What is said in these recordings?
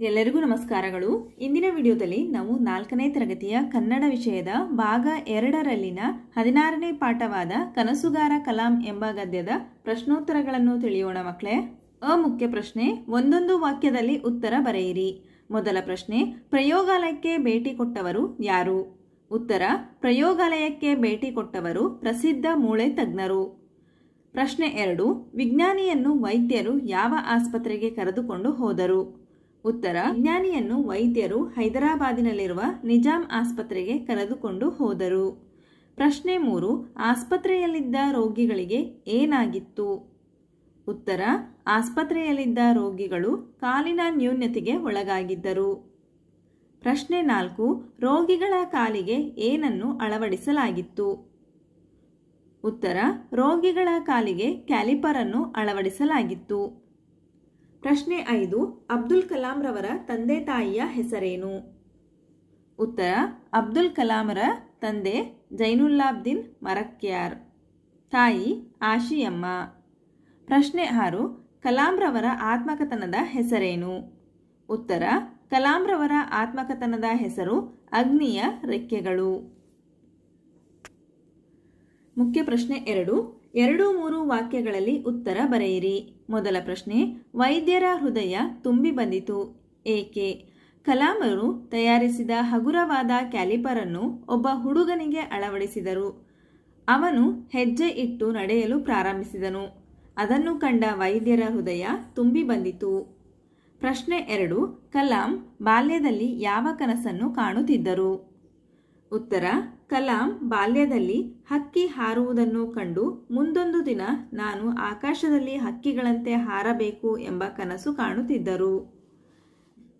ಎಲ್ಲರಿಗೂ ನಮಸ್ಕಾರಗಳು. ಇಂದಿನ ವಿಡಿಯೋದಲ್ಲಿ ನಾವು ನಾಲ್ಕನೇ ತರಗತಿಯ ಕನ್ನಡ ವಿಷಯದ ಭಾಗ ಎರಡರಲ್ಲಿನ ಹದಿನಾರನೇ ಪಾಠವಾದ ಕನಸುಗಾರ ಕಲಾಂ ಎಂಬ ಗದ್ಯದ ಪ್ರಶ್ನೋತ್ತರಗಳನ್ನು ತಿಳಿಯೋಣ ಮಕ್ಕಳೇ. ಅ ಮುಖ್ಯ ಪ್ರಶ್ನೆ, ಒಂದೊಂದು ವಾಕ್ಯದಲ್ಲಿ ಉತ್ತರ ಬರೆಯಿರಿ. ಮೊದಲ ಪ್ರಶ್ನೆ, ಪ್ರಯೋಗಾಲಯಕ್ಕೆ ಭೇಟಿ ಕೊಟ್ಟವರು ಯಾರು? ಉತ್ತರ, ಪ್ರಯೋಗಾಲಯಕ್ಕೆ ಭೇಟಿ ಕೊಟ್ಟವರು ಪ್ರಸಿದ್ಧ ಮೂಳೆ ತಜ್ಞರು. ಪ್ರಶ್ನೆ ಎರಡು, ವಿಜ್ಞಾನಿಯನ್ನು ವೈದ್ಯರು ಯಾವ ಆಸ್ಪತ್ರೆಗೆ ಕರೆದುಕೊಂಡು ಹೋದರು? ಉತ್ತರ ವಿಜ್ಞಾನಿಯನ್ನು ವೈದ್ಯರು ಹೈದರಾಬಾದಿನಲ್ಲಿರುವ ನಿಜಾಂ ಆಸ್ಪತ್ರೆಗೆ ಕರೆದುಕೊಂಡು ಹೋದರು. ಪ್ರಶ್ನೆ ಮೂರು ಆಸ್ಪತ್ರೆಯಲ್ಲಿದ್ದ ರೋಗಿಗಳಿಗೆ ಏನಾಗಿತ್ತು? ಉತ್ತರ ಆಸ್ಪತ್ರೆಯಲ್ಲಿದ್ದ ರೋಗಿಗಳು ಕಾಲಿನ ನ್ಯೂನ್ಯತೆಗೆ ಒಳಗಾಗಿದ್ದರು. ಪ್ರಶ್ನೆ ನಾಲ್ಕು ರೋಗಿಗಳ ಕಾಲಿಗೆ ಏನನ್ನು ಅಳವಡಿಸಲಾಗಿತ್ತು? ಉತ್ತರ ರೋಗಿಗಳ ಕಾಲಿಗೆ ಕ್ಯಾಲಿಪರ್ ಅನ್ನು ಅಳವಡಿಸಲಾಗಿತ್ತು. ಪ್ರಶ್ನೆ ಐದು, ಅಬ್ದುಲ್ ಕಲಾಂ ರವರ ತಂದೆ ತಾಯಿಯ ಹೆಸರೇನು? ಉತ್ತರ, ಅಬ್ದುಲ್ ಕಲಾಂರ ತಂದೆ ಜೈನುಲ್ಲಾಬ್ದಿನ್ ಮರಕ್ಯಾರ್. ತಾಯಿ ಆಶಿಯಮ್ಮ. ಪ್ರಶ್ನೆ ಆರು ಕಲಾಂರವರ ಆತ್ಮಕಥನದ ಹೆಸರೇನು? ಉತ್ತರ ಕಲಾಂರವರ ಆತ್ಮಕಥನದ ಹೆಸರು ಅಗ್ನಿಯ ರೆಕ್ಕೆಗಳು. ಮುಖ್ಯ ಪ್ರಶ್ನೆ ಎರಡು ಎರಡು ಮೂರು ವಾಕ್ಯಗಳಲ್ಲಿ ಉತ್ತರ ಬರೆಯಿರಿ. ಮೊದಲ ಪ್ರಶ್ನೆ, ವೈದ್ಯರ ಹೃದಯ ತುಂಬಿ ಬಂದಿತು. ಏಕೆ? ಕಲಾಮರು ತಯಾರಿಸಿದ ಹಗುರವಾದ ಕ್ಯಾಲಿಪರನ್ನು ಒಬ್ಬ ಹುಡುಗನಿಗೆ ಅಳವಡಿಸಿದರು. ಅವನು ಹೆಜ್ಜೆ ಇಟ್ಟು ನಡೆಯಲು ಪ್ರಾರಂಭಿಸಿದನು. ಅದನ್ನು ಕಂಡ ವೈದ್ಯರ ಹೃದಯ ತುಂಬಿ ಬಂದಿತು. ಪ್ರಶ್ನೆ ಎರಡು, ಕಲಾಂ ಬಾಲ್ಯದಲ್ಲಿ ಯಾವ ಕನಸನ್ನು ಕಾಣುತ್ತಿದ್ದರು? ಉತ್ತರ, ಕಲಾಂ ಬಾಲ್ಯದಲ್ಲಿ ಹಕ್ಕಿ ಹಾರುವುದನ್ನು ಕಂಡು ಮುಂದೊಂದು ದಿನ ನಾನು ಆಕಾಶದಲ್ಲಿ ಹಕ್ಕಿಗಳಂತೆ ಹಾರಬೇಕು ಎಂಬ ಕನಸು ಕಾಣುತ್ತಿದ್ದರು.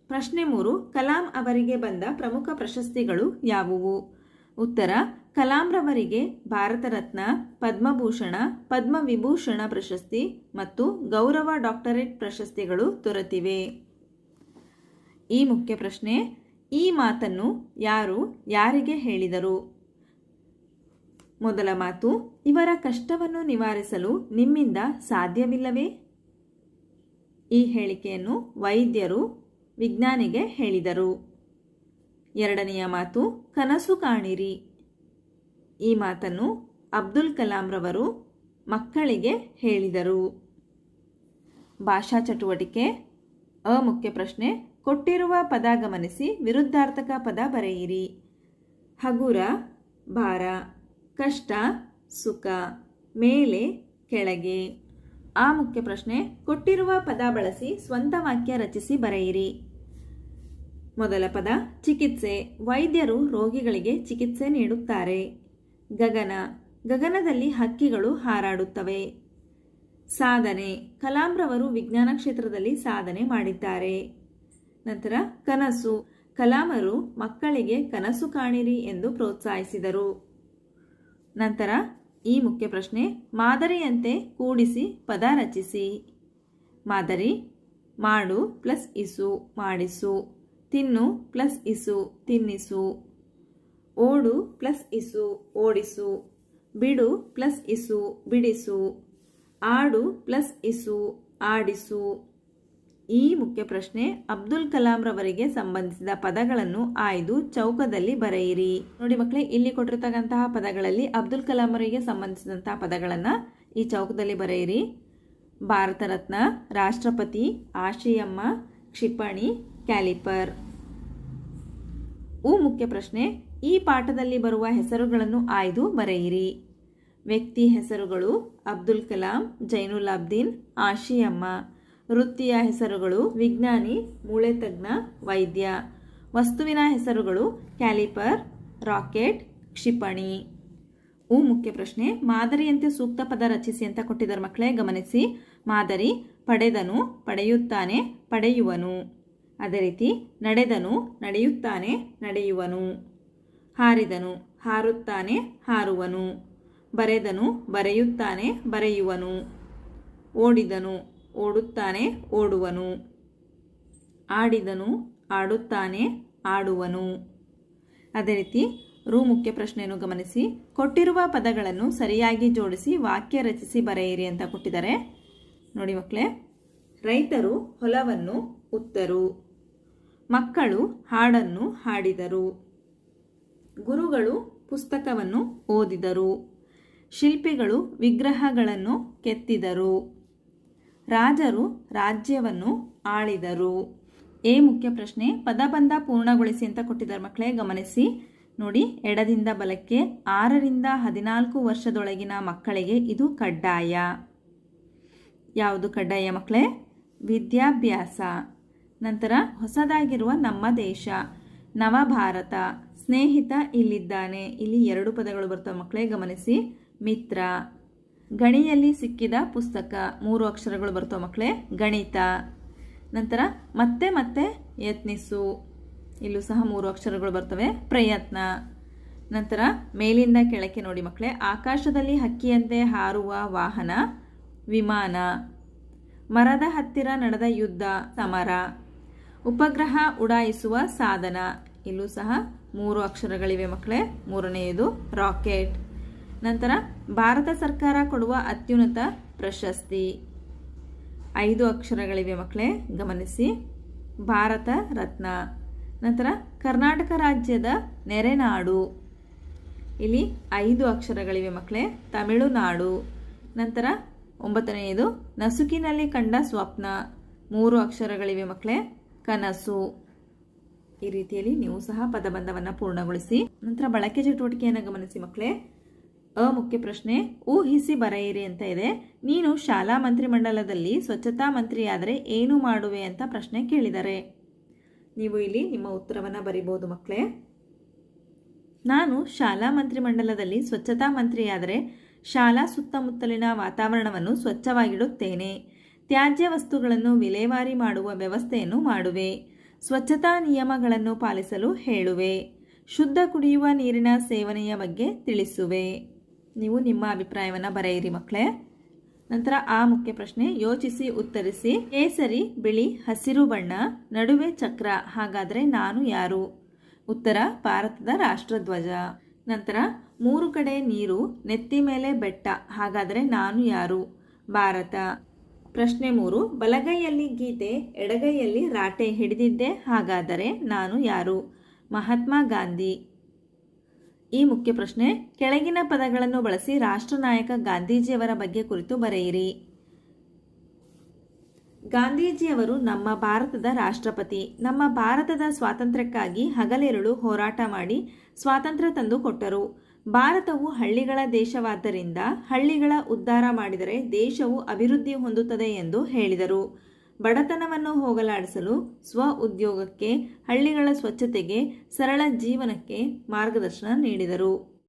ಪ್ರಶ್ನೆ ಮೂರು, ಕಲಾಂ ಅವರಿಗೆ ಬಂದ ಪ್ರಮುಖ ಪ್ರಶಸ್ತಿಗಳು ಯಾವುವು? ಉತ್ತರ ಕಲಾಂರವರಿಗೆ ಭಾರತ ರತ್ನ ಪದ್ಮಭೂಷಣ, ಪದ್ಮವಿಭೂಷಣ ಪ್ರಶಸ್ತಿ ಮತ್ತು ಗೌರವ ಡಾಕ್ಟರೇಟ್ ಪ್ರಶಸ್ತಿಗಳು ದೊರೆತಿವೆ. ಈ ಮುಖ್ಯ ಪ್ರಶ್ನೆ ಈ ಮಾತನ್ನು ಯಾರು, ಯಾರಿಗೆ ಹೇಳಿದರು? ಮೊದಲ ಮಾತು, ಇವರ ಕಷ್ಟವನ್ನು ನಿವಾರಿಸಲು ನಿಮ್ಮಿಂದ ಸಾಧ್ಯವಿಲ್ಲವೇ? ಈ ಹೇಳಿಕೆಯನ್ನು ವೈದ್ಯರು ವಿಜ್ಞಾನಿಗೆ ಹೇಳಿದರು. ಎರಡನೆಯ ಮಾತು, ಕನಸು ಕಾಣಿರಿ. ಈ ಮಾತನ್ನು ಅಬ್ದುಲ್ ಕಲಾಂರವರು ಮಕ್ಕಳಿಗೆ ಹೇಳಿದರು. ಭಾಷಾ ಚಟುವಟಿಕೆ ಅ ಮುಖ್ಯ ಪ್ರಶ್ನೆ ಕೊಟ್ಟಿರುವ ಪದ ಗಮನಿಸಿ ವಿರುದ್ಧಾರ್ಥಕ ಪದ ಬರೆಯಿರಿ. ಹಗುರ, ಭಾರ, ಕಷ್ಟ, ಸುಖ, ಮೇಲೆ, ಕೆಳಗೆ. ಆ ಮುಖ್ಯ ಪ್ರಶ್ನೆ, ಕೊಟ್ಟಿರುವ ಪದ ಬಳಸಿ ಸ್ವಂತ ವಾಕ್ಯ ರಚಿಸಿ ಬರೆಯಿರಿ. ಮೊದಲ ಪದ, ಚಿಕಿತ್ಸೆ. ವೈದ್ಯರು ರೋಗಿಗಳಿಗೆ ಚಿಕಿತ್ಸೆ ನೀಡುತ್ತಾರೆ. ಗಗನ. ಗಗನದಲ್ಲಿ ಹಕ್ಕಿಗಳು ಹಾರಾಡುತ್ತವೆ. ಸಾಧನೆ. ಕಲಾಂರವರು ವಿಜ್ಞಾನ ಕ್ಷೇತ್ರದಲ್ಲಿ ಸಾಧನೆ ಮಾಡಿದ್ದಾರೆ. ನಂತರ ಕನಸು. ಕಲಾಮರು ಮಕ್ಕಳಿಗೆ ಕನಸು ಕಾಣಿರಿ ಎಂದು ಪ್ರೋತ್ಸಾಹಿಸಿದರು. ನಂತರ ಈ ಮುಖ್ಯ ಪ್ರಶ್ನೆ, ಮಾದರಿಯಂತೆ ಕೂಡಿಸಿ ಪದ ರಚಿಸಿ. ಮಾದರಿ, ಮಾಡು ಪ್ಲಸ್ ಇಸು, ಮಾಡಿಸು. ತಿನ್ನು ಪ್ಲಸ್ ಇಸು, ತಿನ್ನಿಸು. ಓಡು ಪ್ಲಸ್ ಇಸು, ಓಡಿಸು. ಬಿಡು ಪ್ಲಸ್ ಇಸು, ಬಿಡಿಸು. ಆಡು ಪ್ಲಸ್ ಇಸು, ಆಡಿಸು. ಈ ಮುಖ್ಯ ಪ್ರಶ್ನೆ, ಅಬ್ದುಲ್ ಕಲಾಂ ರವರಿಗೆ ಸಂಬಂಧಿಸಿದ ಪದಗಳನ್ನು ಆಯ್ದು ಚೌಕದಲ್ಲಿ ಬರೆಯಿರಿ. ನೋಡಿ ಮಕ್ಕಳೇ, ಇಲ್ಲಿ ಕೊಟ್ಟಿರ್ತಕ್ಕಂತಹ ಪದಗಳಲ್ಲಿ ಅಬ್ದುಲ್ ಕಲಾಂ ಅವರಿಗೆ ಸಂಬಂಧಿಸಿದಂತಹ ಪದಗಳನ್ನು ಈ ಚೌಕದಲ್ಲಿ ಬರೆಯಿರಿ. ಭಾರತ ರತ್ನ, ರಾಷ್ಟ್ರಪತಿ, ಆಶಿಯಮ್ಮ, ಕ್ಷಿಪಣಿ, ಕ್ಯಾಲಿಪರ್. ಉ ಮುಖ್ಯ ಪ್ರಶ್ನೆ, ಈ ಪಾಠದಲ್ಲಿ ಬರುವ ಹೆಸರುಗಳನ್ನು ಆಯ್ದು ಬರೆಯಿರಿ. ವ್ಯಕ್ತಿ ಹೆಸರುಗಳು ಅಬ್ದುಲ್ ಕಲಾಂ ಜೈನುಲಾಬ್ದೀನ್ ಆಶಿಯಮ್ಮ. ವೃತ್ತಿಯ ಹೆಸರುಗಳು ವಿಜ್ಞಾನಿ, ಮೂಳೆ ತಜ್ಞ, ವೈದ್ಯ. ವಸ್ತುವಿನ ಹೆಸರುಗಳು ಕ್ಯಾಲಿಪರ್, ರಾಕೆಟ್, ಕ್ಷಿಪಣಿ. ಉ ಮುಖ್ಯ ಪ್ರಶ್ನೆ. ಮಾದರಿಯಂತೆ ಸೂಕ್ತ ಪದ ರಚಿಸಿ ಅಂತ ಕೊಟ್ಟಿದ್ದಾರೆ ಮಕ್ಕಳೇ, ಗಮನಿಸಿ. ಮಾದರಿ, ಪಡೆದನು, ಪಡೆಯುತ್ತಾನೆ, ಪಡೆಯುವನು. ಅದೇ ರೀತಿ, ನಡೆದನು, ನಡೆಯುತ್ತಾನೆ, ನಡೆಯುವನು. ಹಾರಿದನು, ಹಾರುತ್ತಾನೆ, ಹಾರುವನು. ಬರೆದನು, ಬರೆಯುತ್ತಾನೆ, ಬರೆಯುವನು. ಓಡಿದನು ಓಡುತ್ತಾನೆ, ಓಡುವನು. ಆಡಿದನು, ಆಡುತ್ತಾನೆ, ಆಡುವನು. ಅದೇ ರೀತಿ ರು ಮುಖ್ಯ ಪ್ರಶ್ನೆಯನ್ನು ಗಮನಿಸಿ. ಕೊಟ್ಟಿರುವ ಪದಗಳನ್ನು ಸರಿಯಾಗಿ ಜೋಡಿಸಿ, ವಾಕ್ಯ ರಚಿಸಿ ಬರೆಯಿರಿ ಅಂತ ಕೊಟ್ಟಿದ್ದಾರೆ. ನೋಡಿ ಮಕ್ಕಳೇ, ರೈತರು ಹೊಲವನ್ನು ಉತ್ತರು, ಮಕ್ಕಳು ಹಾಡನ್ನು ಹಾಡಿದರು, ಗುರುಗಳು ಪುಸ್ತಕವನ್ನು ಓದಿದರು, ಶಿಲ್ಪಿಗಳು ವಿಗ್ರಹಗಳನ್ನು ಕೆತ್ತಿದರು. ರಾಜರು ರಾಜ್ಯವನ್ನು ಆಳಿದರು. ಎ ಮುಖ್ಯ ಪ್ರಶ್ನೆ ಪದಬಂಧ ಪೂರ್ಣಗೊಳಿಸಿ ಅಂತ ಕೊಟ್ಟಿದ್ದಾರೆ ಮಕ್ಕಳೇ, ಗಮನಿಸಿ. ನೋಡಿ, ಎಡದಿಂದ ಬಲಕ್ಕೆ, ಆರರಿಂದ ಹದಿನಾಲ್ಕು ವರ್ಷದೊಳಗಿನ ಮಕ್ಕಳಿಗೆ ಇದು ಕಡ್ಡಾಯ. ಯಾವುದು ಕಡ್ಡಾಯ ಮಕ್ಕಳೇ? ವಿದ್ಯಾಭ್ಯಾಸ. ನಂತರ, ಹೊಸದಾಗಿರುವ ನಮ್ಮ ದೇಶ. ನವಭಾರತ. ಸ್ನೇಹಿತ ಇಲ್ಲಿದ್ದಾನೆ. ಇಲ್ಲಿ ಎರಡು ಪದಗಳು ಬರ್ತವೆ ಮಕ್ಕಳೇ, ಗಮನಿಸಿ. ಮಿತ್ರ. ಗಣಿಯಲ್ಲಿ ಸಿಕ್ಕಿದ ಪುಸ್ತಕ. ಮೂರು ಅಕ್ಷರಗಳು ಬರ್ತವೆ ಮಕ್ಕಳೇ. ಗಣಿತ. ನಂತರ ಮತ್ತೆ ಮತ್ತೆ ಯತ್ನಿಸು. ಇಲ್ಲೂ ಸಹ ಮೂರು ಅಕ್ಷರಗಳು ಬರ್ತವೆ. ಪ್ರಯತ್ನ. ನಂತರ ಮೇಲಿಂದ ಕೆಳಕ್ಕೆ ನೋಡಿ ಮಕ್ಕಳೇ. ಆಕಾಶದಲ್ಲಿ ಹಕ್ಕಿಯಂತೆ ಹಾರುವ ವಾಹನ, ವಿಮಾನ, ಮರದ ಹತ್ತಿರ ನಡೆದ ಯುದ್ಧ, ಸಮರ, ಉಪಗ್ರಹ ಉಡಾಯಿಸುವ ಸಾಧನ. ಇಲ್ಲೂ ಸಹ ಮೂರು ಅಕ್ಷರಗಳಿವೆ ಮಕ್ಕಳೇ. ಮೂರನೆಯದು ರಾಕೆಟ್. ನಂತರ ಭಾರತ ಸರ್ಕಾರ ಕೊಡುವ ಅತ್ಯುನ್ನತ ಪ್ರಶಸ್ತಿ. ಐದು ಅಕ್ಷರಗಳಿವೆ ಮಕ್ಕಳೇ, ಗಮನಿಸಿ. ಭಾರತ ರತ್ನ. ನಂತರ ಕರ್ನಾಟಕ ರಾಜ್ಯದ ನೆರೆನಾಡು. ಇಲ್ಲಿ ಐದು ಅಕ್ಷರಗಳಿವೆ ಮಕ್ಕಳೇ, ತಮಿಳುನಾಡು. ನಂತರ ಒಂಬತ್ತನೆಯದು, ನಸುಕಿನಲ್ಲಿ ಕಂಡ ಸ್ವಪ್ನ. ಮೂರು ಅಕ್ಷರಗಳಿವೆ ಮಕ್ಕಳೇ, ಕನಸು. ಈ ರೀತಿಯಲ್ಲಿ ನೀವು ಸಹ ಪದಬಂಧವನ್ನು ಪೂರ್ಣಗೊಳಿಸಿ. ನಂತರ ಬಳಕೆ ಚಟುವಟಿಕೆಯನ್ನು ಗಮನಿಸಿ ಮಕ್ಕಳೇ. ಅ ಪ್ರಶ್ನೆ, ಊಹಿಸಿ ಬರೆಯಿರಿ ಅಂತ ಇದೆ. ನೀನು ಶಾಲಾ ಮಂತ್ರಿಮಂಡಲದಲ್ಲಿ ಸ್ವಚ್ಛತಾ ಮಂತ್ರಿಯಾದರೆ ಏನು ಮಾಡುವೆ ಅಂತ ಪ್ರಶ್ನೆ ಕೇಳಿದರೆ? ನೀವು ಇಲ್ಲಿ ನಿಮ್ಮ ಉತ್ತರವನ್ನು ಬರಿಬೋದು ಮಕ್ಕಳೇ. ನಾನು ಶಾಲಾ ಮಂತ್ರಿಮಂಡಲದಲ್ಲಿ ಸ್ವಚ್ಛತಾ ಮಂತ್ರಿಯಾದರೆ ಶಾಲಾ ಸುತ್ತಮುತ್ತಲಿನ ವಾತಾವರಣವನ್ನು ಸ್ವಚ್ಛವಾಗಿಡುತ್ತೇನೆ. ತ್ಯಾಜ್ಯ ವಸ್ತುಗಳನ್ನು ವಿಲೇವಾರಿ ಮಾಡುವ ವ್ಯವಸ್ಥೆಯನ್ನು ಮಾಡುವೆ. ಸ್ವಚ್ಛತಾ ನಿಯಮಗಳನ್ನು ಪಾಲಿಸಲು ಹೇಳುವೆ. ಶುದ್ಧ ಕುಡಿಯುವ ನೀರಿನ ಸೇವನೆಯ ಬಗ್ಗೆ ತಿಳಿಸುವೆ. ನೀವು ನಿಮ್ಮ ಅಭಿಪ್ರಾಯವನ್ನು ಬರೆಯಿರಿ ಮಕ್ಕಳೇ. ನಂತರ ಆ ಮುಖ್ಯ ಪ್ರಶ್ನೆ, ಯೋಚಿಸಿ, ಉತ್ತರಿಸಿ. ಕೇಸರಿ, ಬಿಳಿ, ಹಸಿರು ಬಣ್ಣ, ನಡುವೆ ಚಕ್ರ, ಹಾಗಾದರೆ ನಾನು ಯಾರು? ಉತ್ತರ, ಭಾರತದ ರಾಷ್ಟ್ರಧ್ವಜ. ನಂತರ, ಮೂರು ಕಡೆ ನೀರು, ನೆತ್ತಿ ಮೇಲೆ ಬೆಟ್ಟ, ಹಾಗಾದರೆ ನಾನು ಯಾರು? ಭಾರತ. ಪ್ರಶ್ನೆ ಮೂರು, ಬಲಗೈಯಲ್ಲಿ ಗೀತೆ, ಎಡಗೈಯಲ್ಲಿ ರಾಟೆ ಹಿಡಿದಿದ್ದೆ, ಹಾಗಾದರೆ ನಾನು ಯಾರು? ಮಹಾತ್ಮ ಗಾಂಧಿ. ಈ ಮುಖ್ಯ ಪ್ರಶ್ನೆ, ಕೆಳಗಿನ ಪದಗಳನ್ನು ಬಳಸಿ ರಾಷ್ಟ್ರನಾಯಕ ಗಾಂಧೀಜಿಯವರ ಬಗ್ಗೆ ಕುರಿತು ಬರೆಯಿರಿ. ಗಾಂಧೀಜಿಯವರು ನಮ್ಮ ಭಾರತದ ರಾಷ್ಟ್ರಪತಿ. ನಮ್ಮ ಭಾರತದ ಸ್ವಾತಂತ್ರ್ಯಕ್ಕಾಗಿ ಹಗಲಿರುಳು ಹೋರಾಟ ಮಾಡಿ ಸ್ವಾತಂತ್ರ್ಯ ತಂದು ಕೊಟ್ಟರು. ಭಾರತವು ಹಳ್ಳಿಗಳ ದೇಶವಾದ್ದರಿಂದ ಹಳ್ಳಿಗಳ ಉದ್ಧಾರ ಮಾಡಿದರೆ ದೇಶವು ಅಭಿವೃದ್ಧಿ ಹೊಂದುತ್ತದೆ ಎಂದು ಹೇಳಿದರು. ಬಡತನವನ್ನು ಹೋಗಲಾಡಿಸಲು ಸ್ವ ಉದ್ಯೋಗಕ್ಕೆ ಹಳ್ಳಿಗಳ ಸ್ವಚ್ಛತೆಗೆ ಸರಳ ಜೀವನಕ್ಕೆ ಮಾರ್ಗದರ್ಶನ ನೀಡಿದರು.